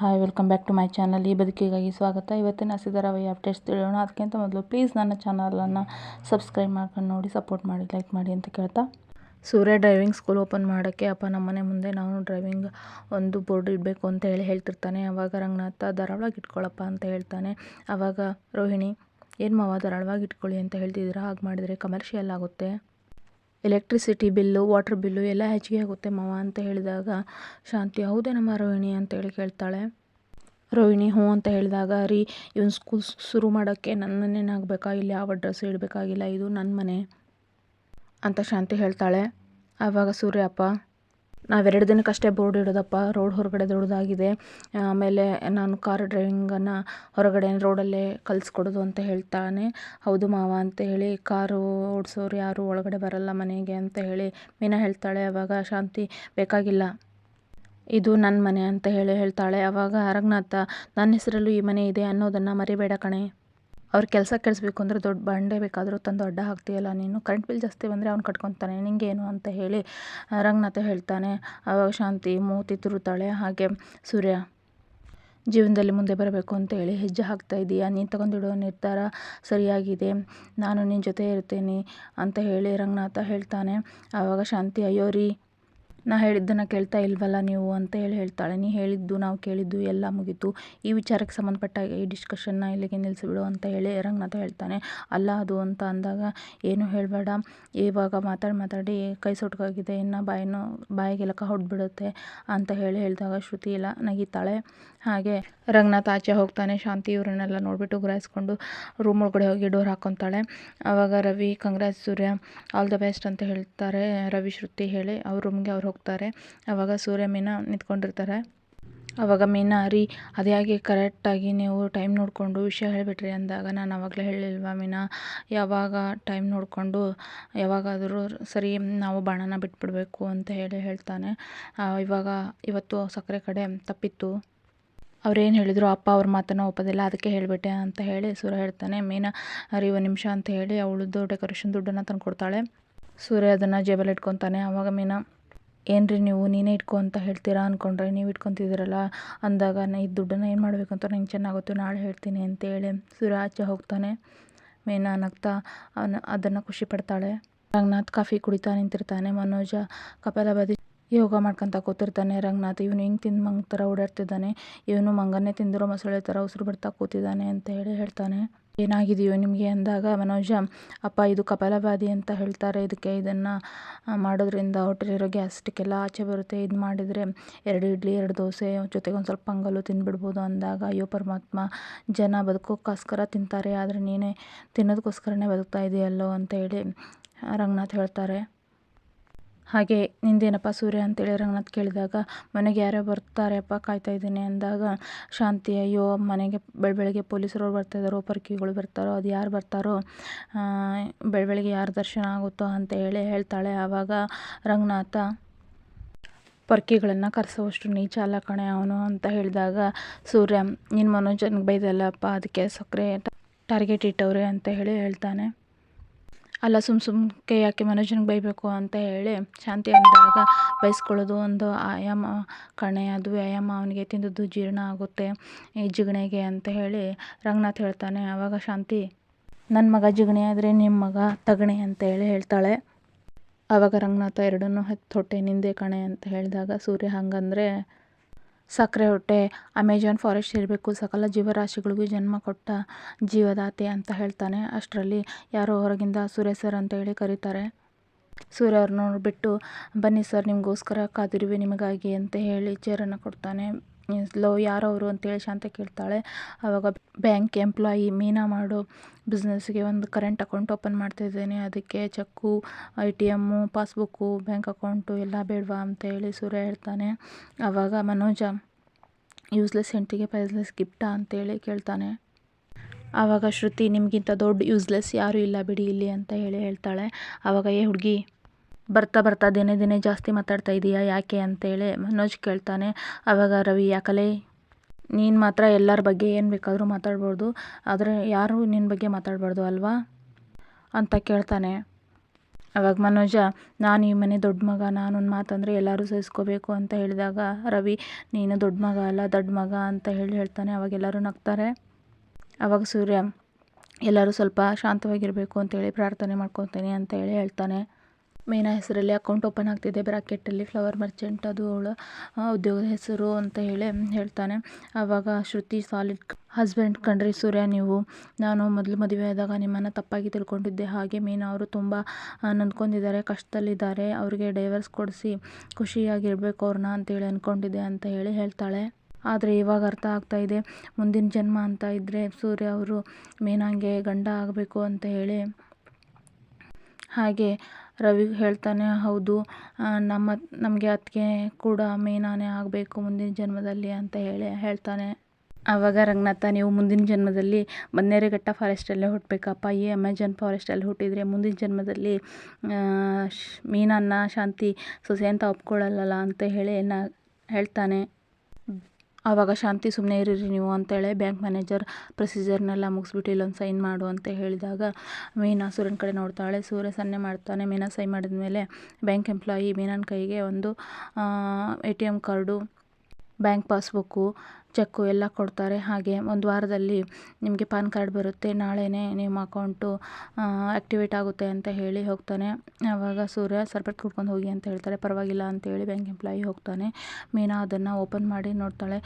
Hi welcome back to my channel ಈ ಬದುಕಿಗಾಗಿ ಸ್ವಾಗತ. ಇವತ್ತಿನ ಸಿದ್ದರಾಮಯ್ಯ ಅಪ್ಡೇಟ್ಸ್ ತಿಳಿಯೋಣ. ಅದಕ್ಕಿಂತ ಮೊದಲು ಪ್ಲೀಸ್ ನನ್ನ ಚಾನಲನ್ನು ಸಬ್ಸ್ಕ್ರೈಬ್ ಮಾಡ್ಕೊಂಡು ನೋಡಿ ಸಪೋರ್ಟ್ ಮಾಡಿ ಲೈಕ್ ಮಾಡಿ ಅಂತ ಕೇಳ್ತಾ. ಸೂರ್ಯ ಡ್ರೈವಿಂಗ್ ಸ್ಕೂಲ್ ಓಪನ್ ಮಾಡೋಕ್ಕೆ ಅಪ್ಪ ನಮ್ಮ ಮನೆ ಮುಂದೆ ನಾನು ಡ್ರೈವಿಂಗ್ ಒಂದು ಬೋರ್ಡ್ ಇಡಬೇಕು ಅಂತ ಹೇಳಿ ಹೇಳ್ತಿರ್ತಾನೆ. ಆವಾಗ ರಂಗನಾಥ ಧಾರಾಳವಾಗಿ ಇಟ್ಕೊಳ್ಳಪ್ಪ ಅಂತ ಹೇಳ್ತಾನೆ. ಆವಾಗ ರೋಹಿಣಿ, ಏನು ಮಾವ, ಧಾರಾಳವಾಗಿ ಇಟ್ಕೊಳ್ಳಿ ಅಂತ ಹೇಳ್ತಿದ್ದೀರಾ? ಹಾಗೆ ಮಾಡಿದರೆ ಕಮರ್ಷಿಯಲ್ ಆಗುತ್ತೆ. ಎಲೆಕ್ಟ್ರಿಸಿಟಿ ಬಿಲ್ಲು ವಾಟ್ರ್ ಬಿಲ್ಲು ಎಲ್ಲ ಹೆಚ್ಚಿಗೆ ಆಗುತ್ತೆ ಮಾವ ಅಂತ ಹೇಳಿದಾಗ, ಶಾಂತಿ ಹೌದೇನಮ್ಮ ರೋಹಿಣಿ? ಅಂತೇಳಿ ಕೇಳ್ತಾಳೆ. ರೋಹಿಣಿ, ಹ್ಞೂ ಅಂತ ಹೇಳಿದಾಗ, ರೀ, ಇವನು ಸ್ಕೂಲ್ ಶುರು ಮಾಡೋಕ್ಕೆ ನನ್ನನ್ನೇನಾಗಬೇಕಾ? ಇಲ್ಲಿ ಯಾವ ಡ್ರೆಸ್ ಇಡಬೇಕಾಗಿಲ್ಲ, ಇದು ನನ್ನ ಮನೆ. ಅಂತ ಶಾಂತಿ ಹೇಳ್ತಾಳೆ. ಆವಾಗ ಸೂರ್ಯಪ್ಪ ನಾವೆರಡು ದಿನಕ್ಕಷ್ಟೇ ಬೋರ್ಡ್ ಇಡೋದಪ್ಪ. ರೋಡ್ ಹೊರಗಡೆ ದೊಡ್ಡದಾಗಿದೆ. ಆಮೇಲೆ ನಾನು ಕಾರ್ ಡ್ರೈವಿಂಗನ್ನು ಹೊರಗಡೆ ರೋಡಲ್ಲೇ ಕಲಿಸ್ಕೊಡೋದು ಅಂತ ಹೇಳ್ತಾನೆ. ಹೌದು ಮಾವ ಅಂತ ಹೇಳಿ ಕಾರು ಓಡಿಸೋರು ಯಾರು ಒಳಗಡೆ ಬರಲ್ಲ ಮನೆಗೆ ಅಂತ ಹೇಳಿ ಮೀನಾ ಹೇಳ್ತಾಳೆ. ಅವಾಗ ಶಾಂತಿ, ಬೇಕಾಗಿಲ್ಲ. ಇದು ನನ್ನ ಮನೆ ಅಂತ ಹೇಳಿ ಹೇಳ್ತಾಳೆ. ಅವಾಗ ರಂಗನಾಥ ನನ್ನ ಹೆಸರಲ್ಲೂ ಈ ಮನೆ ಇದೆ ಅನ್ನೋದನ್ನು ಮರಿಬೇಡ ಕಣೆ. ಅವ್ರ ಕೆಲಸ ಕೆಡಿಸ್ಬೇಕು ಅಂದರೆ ದೊಡ್ಡ ಬಂಡೆ ಬೇಕಾದರೂ ತಂದು ಅಡ್ಡ ಹಾಕ್ತೀಯಲ್ಲ ನೀನು? ಕರೆಂಟ್ ಬಿಲ್ ಜಾಸ್ತಿ ಬಂದರೆ ಅವ್ನು ಕಟ್ಕೊತಾನೆ. ನಿಂಗೇನು ಅಂತ ಹೇಳಿ ರಂಗನಾಥ ಹೇಳ್ತಾನೆ. ಆವಾಗ ಶಾಂತಿ ಮೂತಿ ತುರುತಾಳೆ. ಹಾಗೆ ಸೂರ್ಯ, ಜೀವನದಲ್ಲಿ ಮುಂದೆ ಬರಬೇಕು ಅಂತ ಹೇಳಿ ಹೆಜ್ಜೆ ಹಾಕ್ತಾ ಇದೀಯಾ? ನೀನು ತಗೊಂಡಿಡೋ ನಿರ್ಧಾರ ಸರಿಯಾಗಿದೆ. ನಾನು ನಿನ್ನ ಜೊತೆ ಇರ್ತೀನಿ ಅಂತ ಹೇಳಿ ರಂಗನಾಥ ಹೇಳ್ತಾನೆ. ಆವಾಗ ಶಾಂತಿ, ಅಯ್ಯೋ ರೀ ನಾ ಹೇಳಿದ್ದನ್ನು ಕೇಳ್ತಾ ಇಲ್ವಲ್ಲ ನೀವು ಅಂತ ಹೇಳಿ ಹೇಳ್ತಾಳೆ. ನೀ ಹೇಳಿದ್ದು ನಾವು ಕೇಳಿದ್ದು ಎಲ್ಲ ಮುಗೀತು. ಈ ವಿಚಾರಕ್ಕೆ ಸಂಬಂಧಪಟ್ಟ ಈ ಡಿಸ್ಕಷನ್ನ ಇಲ್ಲಿಗೆ ನಿಲ್ಲಿಸಿಬಿಡು ಅಂತ ಹೇಳಿ ರಂಗನಾಥ ಹೇಳ್ತಾನೆ. ಅಲ್ಲ ಅದು ಅಂತ ಅಂದಾಗ, ಏನು ಹೇಳಬೇಡ. ಇವಾಗ ಮಾತಾಡಿ ಮಾತಾಡಿ ಕೈ ಸುಟ್ಕಾಗಿದೆ ಇನ್ನು ಬಾಯಿನೂ ಬಾಯಿಗೆಲ್ಲ ಹೊಡೆದ್ಬಿಡುತ್ತೆ ಅಂತ ಹೇಳಿ ಹೇಳಿದಾಗ ಶ್ರುತಿ ಇಲ್ಲ ನಗಿತಾಳೆ. ಹಾಗೆ ರಂಗನಾಥ್ ಆಚೆ ಹೋಗ್ತಾನೆ. ಶಾಂತಿ ಇವರನ್ನೆಲ್ಲ ನೋಡಿಬಿಟ್ಟು ಗುರಾಯಿಸ್ಕೊಂಡು ರೂಮ್ ಒಳಗಡೆ ಹೋಗಿ ಡೋರ್ ಹಾಕ್ಕೊತಾಳೆ ಆವಾಗ Ravi congrats Surya all the best ಅಂತ ಹೇಳ್ತಾರೆ. ರವಿ, ಶ್ರುತಿ ಹೇಳಿ ಅವ್ರ ರೂಮ್ಗೆ ಅವ್ರು ಹೋಗ್ತಾರೆ. ಆವಾಗ ಸೂರ್ಯ, ಮೀನಾ ನಿಂತ್ಕೊಂಡಿರ್ತಾರೆ. ಆವಾಗ ಮೀನಾ, ರೀ ಅದ್ಯಾಗೆ ಕರೆಕ್ಟಾಗಿ ನೀವು ಟೈಮ್ ನೋಡಿಕೊಂಡು ವಿಷಯ ಹೇಳಿಬಿಟ್ರಿ ಅಂದಾಗ, ನಾನು ಆವಾಗಲೇ ಹೇಳಿಲ್ವಾ ಮೀನಾ, ಯಾವಾಗ ಟೈಮ್ ನೋಡಿಕೊಂಡು ಯಾವಾಗಾದರೂ ಸರಿ ನಾವು ಬಾಣನ ಬಿಟ್ಬಿಡಬೇಕು ಅಂತ ಹೇಳಿ ಹೇಳ್ತಾನೆ. ಇವಾಗ ಇವತ್ತು ಸಕ್ಕರೆ ಕಡೆ ತಪ್ಪಿತ್ತು. ಅವ್ರೇನು ಹೇಳಿದ್ರು, ಅಪ್ಪ ಅವ್ರ ಮಾತನ್ನು ಒಪ್ಪೋದಿಲ್ಲ, ಅದಕ್ಕೆ ಹೇಳಿಬಿಟ್ಟೆ ಅಂತ ಹೇಳಿ ಸೂರ್ಯ ಹೇಳ್ತಾನೆ. ಮೀನಾ ಅರಿಯುವ ನಿಮಿಷ ಅಂತ ಹೇಳಿ ಅವಳದ್ದು ಡೆಕೋರೇಷನ್ ದುಡ್ಡನ್ನು ತಂದು ಕೊಡ್ತಾಳೆ. ಸೂರ್ಯ ಅದನ್ನು ಜೇಬಲ್ಲಿ ಇಟ್ಕೊತಾನೆ. ಆವಾಗ ಮೀನಾ ಏನು ರೀ ನೀವು, ನೀನೇ ಇಟ್ಕೊ ಅಂತ ಹೇಳ್ತೀರಾ ಅಂದ್ಕೊಂಡ್ರೆ ನೀವು ಇಟ್ಕೊತಿದ್ದೀರಲ್ಲ, ಅಂದಾಗ ಈ ದುಡ್ಡನ್ನು ಏನು ಮಾಡಬೇಕು ಅಂತ ನಂಗೆ ಚೆನ್ನಾಗುತ್ತೆ, ನಾಳೆ ಹೇಳ್ತೀನಿ ಅಂತೇಳಿ ಸೂರ್ಯ ಆಚೆ ಹೋಗ್ತಾನೆ. ಮೀನಾ ನಗ್ತಾ ಅದನ್ನು ಖುಷಿ ಪಡ್ತಾಳೆ. ರಂಗನಾಥ್ ಕಾಫಿ ಕುಡಿತಾ ನಿಂತಿರ್ತಾನೆ. ಮನೋಜ ಕಪಾಲಭಾತಿ ಯೋಗ ಮಾಡ್ಕೊಂತ ಕೂತಿರ್ತಾನೆ, ರಂಗನಾಥ್ ಇವನು ಹಿಂಗೆ ತಿಂದು ಮಂಗ ಥರ ಓಡಾಡ್ತಿದ್ದಾನೆ, ಇವನು ಮಂಗನ್ನೇ ತಿಂದಿರೋ ಮೊಸಳೆ ಥರ ಉಸಿರು ಬಿಡ್ತಾ ಕೂತಿದ್ದಾನೆ ಅಂತ ಹೇಳಿ ಹೇಳ್ತಾನೆ. ಏನಾಗಿದೆಯೋ ನಿಮಗೆ ಅಂದಾಗ ಮನೋಜ, ಅಪ್ಪ ಇದು ಕಪಾಲಬಾಧಿ ಅಂತ ಹೇಳ್ತಾರೆ, ಇದಕ್ಕೆ ಇದನ್ನು ಮಾಡೋದ್ರಿಂದ ಹೊಟ್ಟೆಲಿರೋ ಗ್ಯಾಸ್ಟಿಕ್ಕೆಲ್ಲ ಆಚೆ ಬರುತ್ತೆ, ಇದು ಮಾಡಿದರೆ ಎರಡು ಇಡ್ಲಿ, ಎರಡು ದೋಸೆ, ಜೊತೆಗೆ ಒಂದು ಸ್ವಲ್ಪ ಪೊಂಗಲ್ಲು ತಿಂದ್ಬಿಡ್ಬೋದು ಅಂದಾಗ, ಅಯ್ಯೋ ಪರಮಾತ್ಮ, ಜನ ಬದುಕೋಕ್ಕೋಸ್ಕರ ತಿಂತಾರೆ, ಆದರೆ ನೀನೇ ತಿನ್ನೋದಕ್ಕೋಸ್ಕರನೇ ಬದುಕ್ತಾ ಇದೆಯಲ್ಲೋ? ಅಂತ ಹೇಳಿ ರಂಗನಾಥ್ ಹೇಳ್ತಾರೆ. ಹಾಗೆ ನಿಂದೇನಪ್ಪ ಸೂರ್ಯ ಅಂತೇಳಿ ರಂಗನಾಥ್ ಕೇಳಿದಾಗ, ಮನೆಗೆ ಯಾರೋ ಬರ್ತಾರೆಪ್ಪ ಕಾಯ್ತಾ ಇದ್ದೀನಿ ಅಂದಾಗ, ಶಾಂತಿ, ಅಯ್ಯೋ, ಮನೆಗೆ ಬೆಳ, ಬೆಳಗ್ಗೆ ಬರ್ತಾ ಇದ್ದಾರೋ ಪರ್ಕಿಗಳು ಬರ್ತಾರೋ, ಅದು ಯಾರು ಬರ್ತಾರೋ ಬೆಳ, ಬೆಳಗ್ಗೆ ಯಾರು ದರ್ಶನ ಆಗುತ್ತೋ ಅಂತ ಹೇಳಿ ಹೇಳ್ತಾಳೆ. ಆವಾಗ ರಂಗನಾಥ ಪರ್ಕಿಗಳನ್ನು ಕರೆಸೋವಷ್ಟು ನೀಚ ಅಲ್ಲ ಕಣೆ ಅವನು ಅಂತ ಹೇಳಿದಾಗ, ಸೂರ್ಯ ನಿನ್ನ ಮನೋಜನಿಗೆ ಬೈದಲ್ಲಪ್ಪ, ಅದಕ್ಕೆ ಸಕ್ಕರೆ ಟಾರ್ಗೆಟ್ ಇಟ್ಟವ್ರೆ ಅಂತ ಹೇಳಿ ಹೇಳ್ತಾನೆ. ಅಲ್ಲ ಸುಮ್ಮ ಸುಮ್ಕೆ ಯಾಕೆ ಮನುಷ್ಯನಿಗೆ ಬೈಬೇಕು ಅಂತ ಹೇಳಿ ಶಾಂತಿ ಅಂದಾಗ ಬೈಸ್ಕೊಳ್ಳೋದು ಒಂದು ಆಯಾಮ. ಕಣೆ, ಅದು ವ್ಯಾಯಾಮ. ಅವನಿಗೆ ತಿಂದದ್ದು ಜೀರ್ಣ ಆಗುತ್ತೆ. ಈ ಜಿಗಣೆಗೆ ಅಂತ ಹೇಳಿ ರಂಗನಾಥ್ ಹೇಳ್ತಾನೆ. ಆವಾಗ ಶಾಂತಿ ನನ್ನ ಮಗ ಜಿಗಣೆ ಆದರೆ ನಿಮ್ಮ ಮಗ ತಗಣೆ ಅಂತ ಹೇಳಿ ಹೇಳ್ತಾಳೆ. ಆವಾಗ ರಂಗನಾಥ ಎರಡನ್ನೂ ಹತ್ತು ಹೊಟ್ಟೆ ನಿಂದೆ ಕಣೆ ಅಂತ ಹೇಳಿದಾಗ ಸೂರ್ಯ ಹಂಗಂದರೆ ಸಕ್ಕರೆ ಹೊಟ್ಟೆ, ಅಮೆಜಾನ್ ಫಾರೆಸ್ಟ್ ಇರಬೇಕು, ಸಕಲ ಜೀವರಾಶಿಗಳಿಗೂ ಜನ್ಮ ಕೊಟ್ಟ ಜೀವದಾತೆ ಅಂತ ಹೇಳ್ತಾನೆ. ಅಷ್ಟರಲ್ಲಿ ಯಾರೋ ಹೊರಗಿಂದ ಸೂರ್ಯ ಸರ್ ಅಂತ ಹೇಳಿ ಕರೀತಾರೆ. ಸೂರ್ಯ ನೋಡಿಬಿಟ್ಟು, ಬನ್ನಿ ಸರ್, ನಿಮಗೋಸ್ಕರ ಕಾದಿರುವೆ ನಿಮಗಾಗಿ ಅಂತ ಹೇಳಿ ಚೇರನ್ನು ಕೊಡ್ತಾನೆ. ಲೋ ಯಾರವರು ಅಂತೇಳಿ ಶಾಂತ ಕೇಳ್ತಾಳೆ. ಆವಾಗ ಬ್ಯಾಂಕ್ ಎಂಪ್ಲಾಯಿ ಮೀನಾ ಮಾಡೋ ಬಿಸ್ನೆಸ್ಗೆ ಒಂದು ಕರೆಂಟ್ ಅಕೌಂಟ್ ಓಪನ್ ಮಾಡ್ತಾಯಿದ್ದೇನೆ ಅದಕ್ಕೆ cheque A T M passbook bank account ಎಲ್ಲ ಬೇಡವಾ ಅಂತ ಹೇಳಿ ಸೂರ್ಯ ಹೇಳ್ತಾನೆ. ಆವಾಗ ಮನೋಜ ಯೂಸ್ಲೆಸ್ ಹೆಂಡತಿಗೆ ಪ್ರೈಸ್ಲೆಸ್ ಗಿಫ್ಟಾ ಅಂತೇಳಿ ಕೇಳ್ತಾನೆ. ಆವಾಗ ಶ್ರುತಿ ನಿಮಗಿಂತ ದೊಡ್ಡ ಯೂಸ್ಲೆಸ್ ಯಾರೂ ಇಲ್ಲ ಬಿಡಿ ಇಲ್ಲಿ ಅಂತ ಹೇಳಿ ಹೇಳ್ತಾಳೆ. ಆವಾಗ ಏ ಹುಡುಗಿ ಬರ್ತಾ ಬರ್ತಾ ದಿನೇ ದಿನೇ ಜಾಸ್ತಿ ಮಾತಾಡ್ತಾ ಇದೀಯಾ? ಯಾಕೆ ಅಂತೇಳಿ ಮನೋಜ್ ಕೇಳ್ತಾನೆ. ಆವಾಗ ರವಿ ಯಾಕಲೇ ನೀನು ಮಾತ್ರ ಎಲ್ಲರ ಬಗ್ಗೆ ಏನು ಬೇಕಾದರೂ ಮಾತಾಡ್ಬೋದು ಆದರೆ ಯಾರು ನಿನ್ನ ಬಗ್ಗೆ ಮಾತಾಡಬಾರ್ದು ಅಲ್ವಾ? ಅಂತ ಕೇಳ್ತಾನೆ. ಅವಾಗ ಮನೋಜ, ನಾನು ಈ ಮನೆ ದೊಡ್ಡ ಮಗ ನಾನೊಂದು ಮಾತಂದರೆ ಎಲ್ಲರೂ ಸಹಿಸ್ಕೋಬೇಕು ಅಂತ ಹೇಳಿದಾಗ ರವಿ, ನೀನು ದೊಡ್ಡ ಮಗ ಅಲ್ಲ, ದೊಡ್ಡ ಮಗ ಅಂತ ಹೇಳಿ ಹೇಳ್ತಾನೆ. ಅವಾಗ ಎಲ್ಲರೂ ನಗ್ತಾರೆ. ಅವಾಗ ಸೂರ್ಯ, ಎಲ್ಲರೂ ಸ್ವಲ್ಪ ಶಾಂತವಾಗಿರಬೇಕು ಅಂತೇಳಿ ಪ್ರಾರ್ಥನೆ ಮಾಡ್ಕೊತೀನಿ ಅಂತ ಹೇಳಿ ಹೇಳ್ತಾನೆ. ಮೀನಾ ಹೆಸರಲ್ಲಿ ಅಕೌಂಟ್ ಓಪನ್ ಆಗ್ತಿದೆ. ಬ್ರಾಕೆಟಲ್ಲಿ ಫ್ಲವರ್ ಮರ್ಚೆಂಟ್ ಅದು ಅವಳ ಉದ್ಯೋಗದ ಹೆಸರು ಅಂತ ಹೇಳಿ ಹೇಳ್ತಾನೆ. ಆವಾಗ ಶ್ರುತಿ ಸಾಲಿಡ್ ಹಸ್ಬೆಂಡ್ ಕಣ್ರಿ ಸೂರ್ಯ, ನೀವು, ನಾನು ಮೊದಲು ಮದುವೆ ಆದಾಗ ನಿಮ್ಮನ್ನು ತಪ್ಪಾಗಿ ತಿಳ್ಕೊಂಡಿದ್ದೆ. ಹಾಗೆ ಮೀನಾ ಅವರು ತುಂಬ ನೊಂದ್ಕೊಂಡಿದ್ದಾರೆ, ಕಷ್ಟದಲ್ಲಿದ್ದಾರೆ. ಅವರಿಗೆ ಡೈವರ್ಸ್ ಕೊಡಿಸಿ ಖುಷಿಯಾಗಿರಬೇಕು ಅವ್ರನ್ನ ಅಂತೇಳಿ ಅಂದ್ಕೊಂಡಿದ್ದೆ ಅಂತ ಹೇಳಿ ಹೇಳ್ತಾಳೆ. ಆದರೆ ಇವಾಗ ಅರ್ಥ ಆಗ್ತಾ ಇದೆ. ಮುಂದಿನ ಜನ್ಮ ಅಂತ ಇದ್ದರೆ ಸೂರ್ಯ ಅವರು ಮೀನಾಂಗೆ ಗಂಡ ಆಗಬೇಕು ಅಂತ ಹೇಳಿ. ಹಾಗೆ ರವಿ ಹೇಳ್ತಾನೆ, ಹೌದು ನಮ್ಮ, ನಮಗೆ ಅತ್ತಿಗೆ ಕೂಡ ಮೀನಾನೇ ಆಗಬೇಕು ಮುಂದಿನ ಜನ್ಮದಲ್ಲಿ ಅಂತ ಹೇಳಿ, ಹೇಳ್ತಾನೆ. ಆವಾಗ ರಂಗನಾಥ, ನೀವು ಮುಂದಿನ ಜನ್ಮದಲ್ಲಿ ಬನ್ನೇರುಘಟ್ಟ ಫಾರೆಸ್ಟಲ್ಲೇ ಹುಟ್ಟಬೇಕಪ್ಪ ಈ ಅಮೆಜಾನ್ ಫಾರೆಸ್ಟಲ್ಲಿ ಹುಟ್ಟಿದರೆ ಮುಂದಿನ ಜನ್ಮದಲ್ಲಿ ಮೀನನ್ನ ಶಾಂತಿ ಸೊಸೆ ಅಂತ ಒಪ್ಕೊಳ್ಳಲ್ಲ ಅಂತ ಹೇಳಿ ನಾ, ಹೇಳ್ತಾನೆ. ಆವಾಗ ಶಾಂತಿ ಸುಮ್ಮನೆ ಇರಿರಿ ನೀವು ಅಂತೇಳಿ ಬ್ಯಾಂಕ್ ಮ್ಯಾನೇಜರ್ ಪ್ರೊಸೀಜರ್ನೆಲ್ಲ ಮುಗಿಸ್ಬಿಟ್ಟು ಇಲ್ಲೊಂದು ಸೈನ್ ಮಾಡು ಅಂತ ಹೇಳಿದಾಗ ಮೀನಾ ಸೂರ್ಯನ ಕಡೆ ನೋಡ್ತಾಳೆ. ಸೂರ್ಯ ಸನ್ನೆ ಮಾಡ್ತಾನೆ. ಮೀನಾ ಸೈ ಮಾಡಿದ ಮೇಲೆ ಬ್ಯಾಂಕ್ ಎಂಪ್ಲಾಯಿ ಮೀನನ ಕೈಗೆ ಒಂದು A T M card bank passbook, cheque ಎಲ್ಲ ಕೊಡ್ತಾರೆ. ಹಾಗೆ ಒಂದು ವಾರದಲ್ಲಿ ನಿಮಗೆ ಪಾನ್ ಕಾರ್ಡ್ ಬರುತ್ತೆ. ನಾಳೆನೇ ನಿಮ್ಮ ಅಕೌಂಟು ಆ್ಯಕ್ಟಿವೇಟ್ ಆಗುತ್ತೆ ಅಂತ ಹೇಳಿ ಹೋಗ್ತಾನೆ. ಆವಾಗ ಸೂರ್ಯ ಸರ್ಬತ್ ಕುಡ್ಕೊಂಡು ಹೋಗಿ ಅಂತ ಹೇಳ್ತಾರೆ. ಪರವಾಗಿಲ್ಲ ಅಂತೇಳಿ ಬ್ಯಾಂಕ್ ಎಂಪ್ಲಾಯಿ ಹೋಗ್ತಾನೆ. ಮೀನಾ ಅದನ್ನು ಓಪನ್ ಮಾಡಿ ನೋಡ್ತಾಳೆ.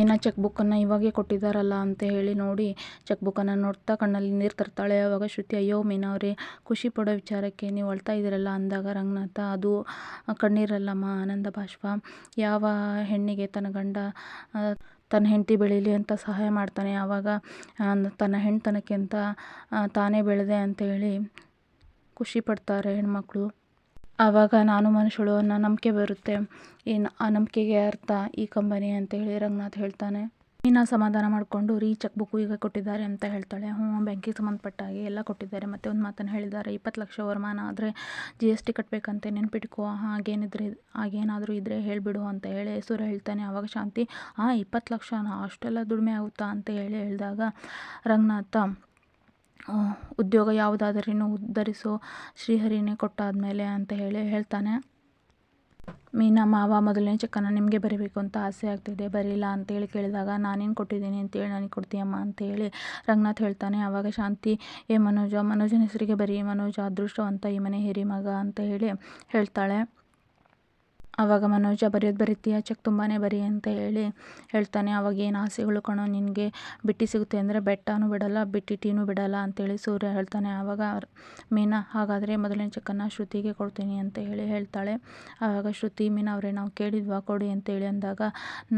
ಮೀನಾ ಚೆಕ್ ಬುಕ್ಕನ್ನು ಇವಾಗೆ ಕೊಟ್ಟಿದ್ದಾರಲ್ಲ ಅಂತ ಹೇಳಿ ನೋಡಿ ಚೆಕ್ ಬುಕ್ಕನ್ನು ನೋಡ್ತಾ ಕಣ್ಣಲ್ಲಿ ನೀರು ತರ್ತಾಳೆ. ಅವಾಗ ಶ್ರುತಿ, ಅಯ್ಯೋ ಮೀನಾ ಅವರೇ, ಖುಷಿ ಪಡೋ ವಿಚಾರಕ್ಕೆ ನೀವು ಅಳ್ತಾ ಇದ್ದೀರಲ್ಲ? ಅಂದಾಗ ರಂಗನಾಥ, ಅದು ಕಣ್ಣೀರಲ್ಲಮ್ಮ, ಆನಂದ ಬಾಷ್ಪ. ಯಾವ ಹೆಣ್ಣಿಗೆ ತನ್ನ ಗಂಡ ತನ್ನ ಹೆಂಡತಿ ಬೆಳೀಲಿ ಅಂತ ಸಹಾಯ ಮಾಡ್ತಾನೆ? ಆವಾಗ ತನ್ನ ಹೆಣ್ತನಕ್ಕೆ ಅಂತ ತಾನೇ ಬೆಳೆದೆ ಅಂತೇಳಿ ಖುಷಿ ಪಡ್ತಾರೆ ಹೆಣ್ಮಕ್ಳು. ಆವಾಗ ನಾನು ಮನುಷ್ಯಳು ಅನ್ನೋ ನಂಬಿಕೆ ಬರುತ್ತೆ. ಏನು ಆ ನಂಬಿಕೆಗೆ ಅರ್ಥ ಈ ಕಂಬನಿ ಅಂತ ಹೇಳಿ ರಂಗನಾಥ್ ಹೇಳ್ತಾನೆ. ಮೀನಾ ಸಮಾಧಾನ ಮಾಡಿಕೊಂಡು ರೀ ಚೆಕ್ ಬುಕ್ಕು ಈಗ ಕೊಟ್ಟಿದ್ದಾರೆ ಅಂತ ಹೇಳ್ತಾಳೆ. ಹ್ಞೂ ಬ್ಯಾಂಕಿಗೆ ಸಂಬಂಧಪಟ್ಟ ಹಾಗೆ ಎಲ್ಲ ಕೊಟ್ಟಿದ್ದಾರೆ. ಮತ್ತು ಒಂದು ಮಾತನ್ನು ಹೇಳಿದ್ದಾರೆ, ಇಪ್ಪತ್ತು ಲಕ್ಷ ವರಮಾನ ಆದರೆ ಜಿ ಎಸ್ ಟಿ ಕಟ್ಟಬೇಕಂತೆ ನೆನ್ಪಿಟ್ಕೋ. ಹಾಗೇನಿದ್ರೆ, ಹಾಗೇನಾದರೂ ಇದ್ದರೆ ಹೇಳಿಬಿಡು ಅಂತ ಹೇಳಿ ಸೂರ್ಯ ಹೇಳ್ತಾನೆ. ಆವಾಗ ಶಾಂತಿ ಹಾಂ ಇಪ್ಪತ್ತು ಲಕ್ಷ ಅಷ್ಟೆಲ್ಲ ದುಡಿಮೆ ಆಗುತ್ತಾ? ಅಂತ ಹೇಳಿ ಹೇಳಿದಾಗ ರಂಗನಾಥ ಉದ್ಯೋಗ ಯಾವುದಾದರೇನು ಉದ್ಧರಿಸೋ, ಶ್ರೀಹರಿನೇ ಕೊಟ್ಟಾದ್ಮೇಲೆ ಅಂತ ಹೇಳಿ ಹೇಳ್ತಾನೆ. ಮೀನಾ, ಮಾವ, ಮೊದಲನೇ ಚೆಕ್ಕನ್ನು ನಿಮಗೆ ಬರೀಬೇಕು ಅಂತ ಆಸೆ ಆಗ್ತಿದೆ. ಬರೀಲ್ಲ ಅಂತೇಳಿ ಕೇಳಿದಾಗ, ನಾನೇನು ಕೊಟ್ಟಿದ್ದೀನಿ ಅಂತೇಳಿ ನನಗೆ ಕೊಡ್ತೀಯಮ್ಮ ಅಂತೇಳಿ ರಂಗನಾಥ್ ಹೇಳ್ತಾನೆ. ಆವಾಗ ಶಾಂತಿ, ಏ ಮನೋಜ, ಮನೋಜನ ಹೆಸರಿಗೆ ಬರೀ ಮನೋಜ, ಅದೃಷ್ಟವಂತ ಈ ಮನೆ ಹಿರಿ ಮಗ ಅಂತ ಹೇಳಿ ಹೇಳ್ತಾಳೆ. ಆವಾಗ ಮನೋಜ ಬರೆಯೋದು ಬರೀತೀಯ? ಚೆಕ್ ತುಂಬಾ ಬರೀ ಅಂತ ಹೇಳಿ ಹೇಳ್ತಾನೆ. ಅವಾಗ ಏನು ಆಸೆಗಳು ಕಣೋ ನಿನಗೆ? ಬಿಟ್ಟು ಸಿಗುತ್ತೆ ಅಂದರೆ ಬೆಟ್ಟನೂ ಬಿಡಲ್ಲ ಬಿಟ್ಟಿಟೀನೂ ಬಿಡಲ್ಲ ಅಂತೇಳಿ ಸೂರ್ಯ ಹೇಳ್ತಾನೆ. ಆವಾಗ ಮೀನಾ, ಹಾಗಾದರೆ ಮೊದಲನೇ ಚೆಕ್ಕನ್ನು ಶ್ರುತಿಗೆ ಕೊಡ್ತೀನಿ ಅಂತ ಹೇಳಿ ಹೇಳ್ತಾಳೆ. ಆವಾಗ ಶ್ರುತಿ, ಮೀನಾ ಅವರೇ, ನಾವು ಕೇಳಿದ್ವಾ ಕೊಡಿ ಅಂತೇಳಿ ಅಂದಾಗ,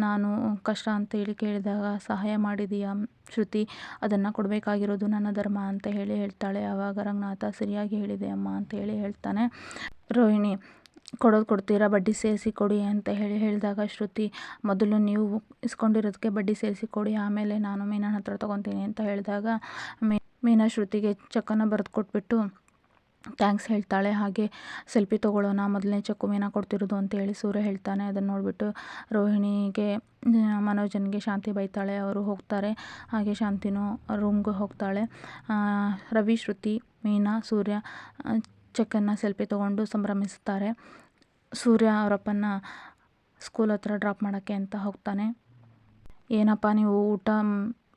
ನಾನು ಕಷ್ಟ ಅಂತೇಳಿ ಕೇಳಿದಾಗ ಸಹಾಯ ಮಾಡಿದೀಯಾ ಶ್ರುತಿ? ಅದನ್ನು ಕೊಡಬೇಕಾಗಿರೋದು ನನ್ನ ಧರ್ಮ ಅಂತ ಹೇಳಿ ಹೇಳ್ತಾಳೆ. ಆವಾಗ ರಂಗನಾಥ, ಸರಿಯಾಗಿ ಹೇಳಿದೆ ಅಮ್ಮ ಅಂತ ಹೇಳಿ ಹೇಳ್ತಾನೆ. ರೋಹಿಣಿ ಕೊಡೋದು ಕೊಡ್ತೀರಾ? ಬಡ್ಡಿ ಸೇರಿಸಿ ಕೊಡಿ ಅಂತ ಹೇಳಿ ಹೇಳಿದಾಗ ಶ್ರುತಿ, ಮೊದಲು ನೀವು ಇಸ್ಕೊಂಡಿರೋದಕ್ಕೆ ಬಡ್ಡಿ ಸೇರಿಸಿ ಕೊಡಿ, ಆಮೇಲೆ ನಾನು ಮೀನನ ಹತ್ರ ತೊಗೊತೀನಿ ಅಂತ ಹೇಳಿದಾಗ ಮೀನಾ ಶ್ರುತಿಗೆ ಚೆಕ್ಕನ್ನು ಬರೆದು ಕೊಟ್ಬಿಟ್ಟು ಥ್ಯಾಂಕ್ಸ್ ಹೇಳ್ತಾಳೆ. ಹಾಗೆ ಸೆಲ್ಫಿ ತೊಗೊಳ್ಳೋಣ, ಮೊದಲನೇ ಚೆಕ್ಕು ಮೀನಾ ಕೊಡ್ತಿರೋದು ಅಂತ ಹೇಳಿ ಸೂರ್ಯ ಹೇಳ್ತಾನೆ. ಅದನ್ನು ನೋಡಿಬಿಟ್ಟು ರೋಹಿಣಿಗೆ, ಮನೋಜನ್ಗೆ ಶಾಂತಿ ಬೈತಾಳೆ. ಅವರು ಹೋಗ್ತಾರೆ. ಹಾಗೆ ಶಾಂತಿನೂ ರೂಮ್ಗೆ ಹೋಗ್ತಾಳೆ. ರವಿ, ಶ್ರುತಿ, ಮೀನಾ, ಸೂರ್ಯ ಚೆಕ್ಕನ್ನು ಸೆಲ್ಫಿ ತೊಗೊಂಡು ಸಂಭ್ರಮಿಸುತ್ತಾರೆ. ಸೂರ್ಯ ಅವರಪ್ಪನ ಸ್ಕೂಲ್ ಹತ್ರ ಡ್ರಾಪ್ ಮಾಡೋಕ್ಕೆ ಅಂತ ಹೋಗ್ತಾನೆ. ಏನಪ್ಪ ನೀವು ಊಟ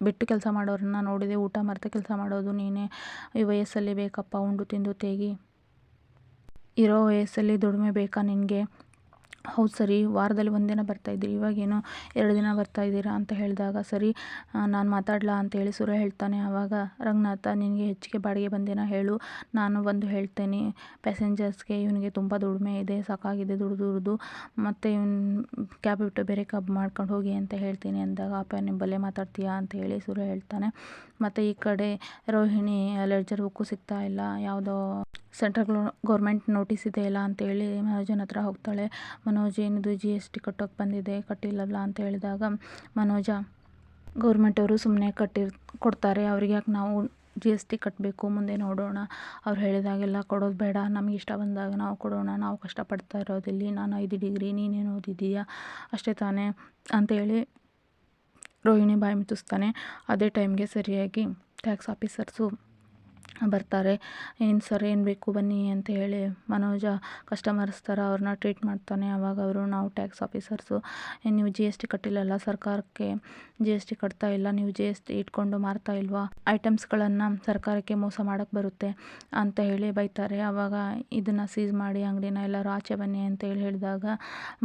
ಬಿಟ್ಟು ಕೆಲಸ ಮಾಡೋರನ್ನ ನೋಡಿದೆ, ಊಟ ಮರೆತು ಕೆಲಸ ಮಾಡೋದು ನೀನೇ. ಈ ವಯಸ್ಸಲ್ಲಿ ಬೇಕಪ್ಪ ಉಂಡು ತಿಂದು ತೇಗಿ. ಇರೋ ವಯಸ್ಸಲ್ಲಿ ದುಡಿಮೆ ಬೇಕಾ ನಿನಗೆ? ಹೌದು ಸರಿ, ವಾರದಲ್ಲಿ ಒಂದಿನ ಬರ್ತಾಯಿದ್ದೀರಿ ಇವಾಗೇನೋ ಎರಡು ದಿನ ಬರ್ತಾಯಿದ್ದೀರಾ ಅಂತ ಹೇಳಿದಾಗ, ಸರಿ ನಾನು ಮಾತಾಡಲಾ ಅಂತೇಳಿ ಸುರ ಹೇಳ್ತಾನೆ ಆವಾಗ ರಂಗನಾಥ, ನಿನಗೆ ಹೆಚ್ಚಿಗೆ ಬಾಡಿಗೆ ಬಂದೇನ ಹೇಳು, ನಾನು ಬಂದು ಹೇಳ್ತೇನೆ ಪ್ಯಾಸೆಂಜರ್ಸ್ಗೆ ಇವನಿಗೆ ತುಂಬ ದುಡಿಮೆ ಇದೆ, ಸಾಕಾಗಿದೆ, ದುಡ್ದು ದುಡ್ದು, ಮತ್ತು ಇವ್ನು ಕ್ಯಾಬ್ ಬಿಟ್ಟು ಬೇರೆ ಕ್ಯಾಬ್ ಮಾಡ್ಕೊಂಡು ಹೋಗಿ ಅಂತ ಹೇಳ್ತೀನಿ ಅಂದಾಗ, ಅಪ್ಪ ನಿಮ್ಮ ಬಲ್ಲೆ ಮಾತಾಡ್ತೀಯಾ? ಅಂತ ಹೇಳಿ ಸುರ ಹೇಳ್ತಾನೆ, ಮತ್ತು ಈ ಕಡೆ ರೋಹಿಣಿ, ಲೆಡ್ಜರ್ ಬುಕ್ಕು ಸಿಗ್ತಾ ಇಲ್ಲ, ಯಾವುದೋ ಸೆಂಟ್ರಲ್ ಗೌರ್ಮೆಂಟ್ ನೋಟಿಸ್ ಇದೆಯಲ್ಲ ಅಂತೇಳಿ ಮನೋಜನ ಹತ್ರ ಹೋಗ್ತಾಳೆ. ಮನೋಜ್ ಏನಿದು ಜಿ ಎಸ್ ಟಿ ಕಟ್ಟೋಕೆ ಬಂದಿದೆ, ಕಟ್ಟಿಲ್ಲಲ್ಲ ಅಂತ ಹೇಳಿದಾಗ ಮನೋಜ ಗೌರ್ಮೆಂಟವರು ಸುಮ್ಮನೆ ಕಟ್ಟಿರ್, ಕೊಡ್ತಾರೆ. ಅವ್ರಿಗೆ ಯಾಕೆ ನಾವು ಜಿ ಎಸ್ ಟಿ ಕಟ್ಟಬೇಕು ಮುಂದೆ ನೋಡೋಣ. ಅವ್ರು ಹೇಳಿದಾಗೆಲ್ಲ ಕೊಡೋದು ಬೇಡ, ನಮಗೆ ಇಷ್ಟ ಬಂದಾಗ ನಾವು ಕೊಡೋಣ. ನಾವು ಕಷ್ಟಪಡ್ತಾ ಇರೋದಿಲ್ಲಿ, ನಾನು ಐದು ಡಿಗ್ರಿ, ನೀನೇನು ಓದಿದ್ದೀಯಾ? ಅಷ್ಟೇ ತಾನೇ ಅಂತೇಳಿ ರೋಹಿಣಿ ಬಾಯಿ ಮುಚ್ಚಿಸ್ತಾನೆ ಅದೇ ಟೈಮ್ಗೆ ಸರಿಯಾಗಿ ಟ್ಯಾಕ್ಸ್ ಆಫೀಸರ್ಸು ಬರ್ತಾರೆ, ಏನು ಸರ್ ಏನು ಬೇಕು ಬನ್ನಿ ಅಂತ ಹೇಳಿ ಮನೋಜ ಕಸ್ಟಮರ್ಸ್ ಥರ ಅವ್ರನ್ನ ಟ್ರೀಟ್ ಮಾಡ್ತಾನೆ. ಆವಾಗ ಅವರು, ನಾವು ಟ್ಯಾಕ್ಸ್ ಆಫೀಸರ್ಸು ನೀವು ಜಿ ಎಸ್ ಟಿ ಕಟ್ಟಿಲ್ಲಲ್ಲ, ಸರ್ಕಾರಕ್ಕೆ ಜಿ ಎಸ್ ಟಿ ಕಟ್ತಾ ಇಲ್ಲ, ನೀವು ಜಿ ಎಸ್ ಟಿ ಇಟ್ಕೊಂಡು ಮಾರ್ತಾ ಇಲ್ವಾ? ಐಟಮ್ಸ್ಗಳನ್ನು ಸರ್ಕಾರಕ್ಕೆ ಮೋಸ ಮಾಡೋಕ್ಕೆ ಬರುತ್ತೆ ಅಂತ ಹೇಳಿ ಬೈತಾರೆ. ಆವಾಗ ಇದನ್ನು ಸೀಸ್ ಮಾಡಿ ಅಂಗಡಿನ ಎಲ್ಲರೂ ಆಚೆ ಬನ್ನಿ ಅಂತ ಹೇಳಿ ಹೇಳಿದಾಗ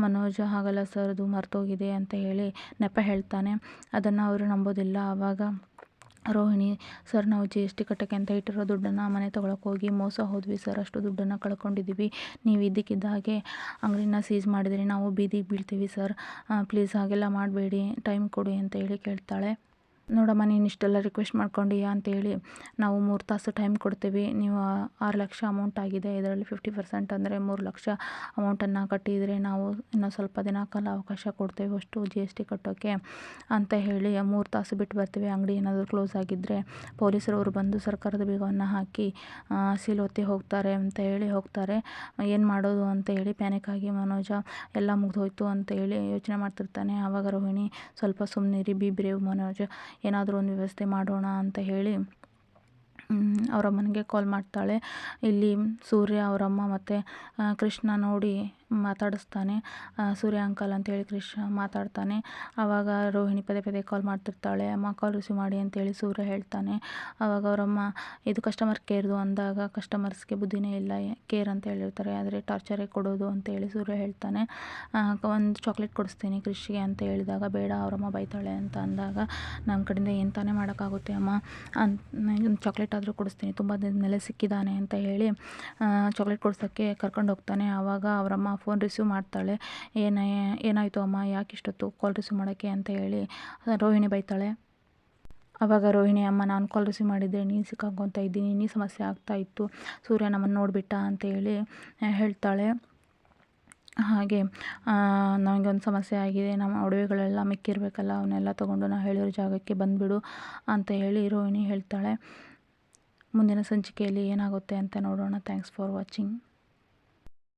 ಮನೋಜ, ಹಾಗಲ್ಲ ಸರ್ ಅದು ಮರ್ತೋಗಿದೆ ಅಂತ ಹೇಳಿ ನೆಪ ಹೇಳ್ತಾನೆ. ಅದನ್ನು ಅವರು ನಂಬೋದಿಲ್ಲ. ಆವಾಗ ರೋಹಿಣಿ, ಸರ್, ನಾವು ಜಿ ಎಸ್ ಟಿ ಕಟ್ಟೋಕ್ಕೆ ಅಂತ ಇಟ್ಟಿರೋ ದುಡ್ಡನ್ನು ಮನೆ ತೊಗೊಳಕ್ಕೆ ಹೋಗಿ ಮೋಸ ಹೋದ್ವಿ ಸರ್. ಅಷ್ಟು ದುಡ್ಡನ್ನು ಕಳ್ಕೊಂಡಿದ್ದೀವಿ ನೀವು ಇದ್ದಕ್ಕಿದ್ದ ಹಾಗೆ ಅಂಗಡಿನ ಸೀಸ್ ಮಾಡಿದರೆ ನಾವು ಬೀದಿಗೆ ಬೀಳ್ತೀವಿ ಸರ್. ಪ್ಲೀಸ್ ಹಾಗೆಲ್ಲ ಮಾಡಬೇಡಿ. ಟೈಮ್ ಕೊಡಿ ಅಂತ ಹೇಳಿ ಕೇಳ್ತಾಳೆ. ನೋಡಮ್ಮ, ನೀನು ಇಷ್ಟೆಲ್ಲ ರಿಕ್ವೆಸ್ಟ್ ಮಾಡ್ಕೊಂಡೀಯಾ ಅಂತೇಳಿ ನಾವು ಮೂರು ತಾಸು ಟೈಮ್ ಕೊಡ್ತೀವಿ. ನೀವು ಆರು ಲಕ್ಷ ಅಮೌಂಟ್ ಆಗಿದೆ. ಇದರಲ್ಲಿ ಫಿಫ್ಟಿ ಪರ್ಸೆಂಟ್ ಅಂದರೆ ಮೂರು ಲಕ್ಷ ಅಮೌಂಟನ್ನು ಕಟ್ಟಿದರೆ ನಾವು ಇನ್ನೂ ಸ್ವಲ್ಪ ದಿನ ಕಾಲ ಅವಕಾಶ ಕೊಡ್ತೇವೆ ಅಷ್ಟು ಜಿ ಎಸ್ ಟಿ ಕಟ್ಟೋಕ್ಕೆ ಅಂತ ಹೇಳಿ ಮೂರು ತಾಸು ಬಿಟ್ಟು ಬರ್ತೀವಿ. ಅಂಗಡಿ ಏನಾದರೂ ಕ್ಲೋಸ್ ಆಗಿದ್ದರೆ ಪೊಲೀಸರವರು ಬಂದು ಸರ್ಕಾರದ ಬೀಗವನ್ನು ಹಾಕಿ ಸೀಲ್ ಒತ್ತಿ ಹೋಗ್ತಾರೆ ಅಂತ ಹೇಳಿ ಹೋಗ್ತಾರೆ. ಏನು ಮಾಡೋದು ಅಂತ ಹೇಳಿ ಪ್ಯಾನಿಕ್ ಆಗಿ ಮನೋಜ ಎಲ್ಲ ಮುಗಿದೋಯ್ತು ಅಂತ ಹೇಳಿ ಯೋಚನೆ ಮಾಡ್ತಿರ್ತಾನೆ. ಆವಾಗ ರೋಹಿಣಿ ಸ್ವಲ್ಪ ಸುಮ್ಮನಿರಿ ಬಿ ಬ್ರೇವ್ ಮನೋಜ್. ಏನಾದರೂ ಒಂದು ವ್ಯವಸ್ಥೆ ಮಾಡೋಣ ಅಂತ ಹೇಳಿ ಅವರಮ್ಮನಿಗೆ ಕಾಲ್ ಮಾಡ್ತಾಳೆ. ಇಲ್ಲಿ ಸೂರ್ಯ ಅವರಮ್ಮ ಮತ್ತು ಕೃಷ್ಣ ನೋಡಿ ಮಾತಾಡಿಸ್ತಾನೆ. ಸೂರ್ಯ ಅಂಕಲ್ ಅಂತೇಳಿ ಕೃಷ್ಣ ಮಾತಾಡ್ತಾನೆ. ಆವಾಗ ರೋಹಿಣಿ ಪದೇ ಪದೇ ಕಾಲ್ ಮಾಡ್ತಿರ್ತಾಳೆ. ಅಮ್ಮ ಕಾಲ್ ರಿಸೀವ್ ಮಾಡಿ ಅಂತೇಳಿ ಸೂರ್ಯ ಹೇಳ್ತಾನೆ. ಆವಾಗ ಅವರಮ್ಮ, ಇದು ಕಸ್ಟಮರ್ ಕೇರ್ದು ಅಂದಾಗ ಕಸ್ಟಮರ್ಸ್ಗೆ ಬುದ್ಧಿನೇ ಇಲ್ಲ. ಕೇರ್ ಅಂತ ಹೇಳಿರ್ತಾರೆ. ಆದರೆ ಟಾರ್ಚರೇ ಕೊಡೋದು ಅಂತೇಳಿ ಸೂರ್ಯ ಹೇಳ್ತಾನೆ. ಒಂದು ಚಾಕ್ಲೇಟ್ ಕೊಡಿಸ್ತೀನಿ ಕೃಷಿಗೆ ಅಂತ ಹೇಳಿದಾಗ, ಬೇಡ, ಅವರಮ್ಮ ಬೈತಾಳೆ ಅಂತ ಅಂದಾಗ ನಮ್ಮ ಕಡೆಯಿಂದ ಏನು ತಾನೇ ಮಾಡೋಕ್ಕಾಗುತ್ತೆ ಅಮ್ಮ. ಅಂತ ಚಾಕ್ಲೇಟ್ ಆದರೂ ಕೊಡಿಸ್ತೀನಿ. ತುಂಬ ದಿನದ ಸಿಕ್ಕಿದ್ದಾನೆ ಅಂತ ಹೇಳಿ ಚಾಕ್ಲೇಟ್ ಕೊಡ್ಸೋಕ್ಕೆ ಕರ್ಕೊಂಡು ಹೋಗ್ತಾನೆ. ಆವಾಗ ಅವರಮ್ಮ ಫೋನ್ ರಿಸೀವ್ ಮಾಡ್ತಾಳೆ, ಏನೇ, ಏನಾಯಿತು ಅಮ್ಮ, ಯಾಕೆ ಇಷ್ಟೊತ್ತು ಕಾಲ್ ರಿಸೀವ್ ಮಾಡೋಕ್ಕೆ ಅಂತ ಹೇಳಿ ರೋಹಿಣಿ ಬೈತಾಳೆ. ಅವಾಗ ರೋಹಿಣಿ, ಅಮ್ಮ, ನಾನು ಕಾಲ್ ರಿಸೀವ್ ಮಾಡಿದ್ದೆ, ನೀನು ಸಿಕ್ಕಾಕೊತ ಇದ್ದೀನಿ ನೀ ಸಮಸ್ಯೆ ಆಗ್ತಾ ಇತ್ತು, ಸೂರ್ಯ ನಮ್ಮನ್ನು ನೋಡಿಬಿಟ್ಟ ಅಂತ ಹೇಳಿ ಹೇಳ್ತಾಳೆ. ಹಾಗೆ ನನಗೆ ಒಂದು ಸಮಸ್ಯೆ ಆಗಿದೆ, ನಮ್ಮ ಒಡವೆಗಳೆಲ್ಲ ಮಿಕ್ಕಿರಬೇಕಲ್ಲ ಅವನ್ನೆಲ್ಲ ತೊಗೊಂಡು ನಾವು ಹೇಳಿರೋ ಜಾಗಕ್ಕೆ ಬಂದುಬಿಡು, ಅಂತ ಹೇಳಿ ರೋಹಿಣಿ ಹೇಳ್ತಾಳೆ. ಮುಂದಿನ ಸಂಚಿಕೆಯಲ್ಲಿ ಏನಾಗುತ್ತೆ ಅಂತ ನೋಡೋಣ. Thanks for watching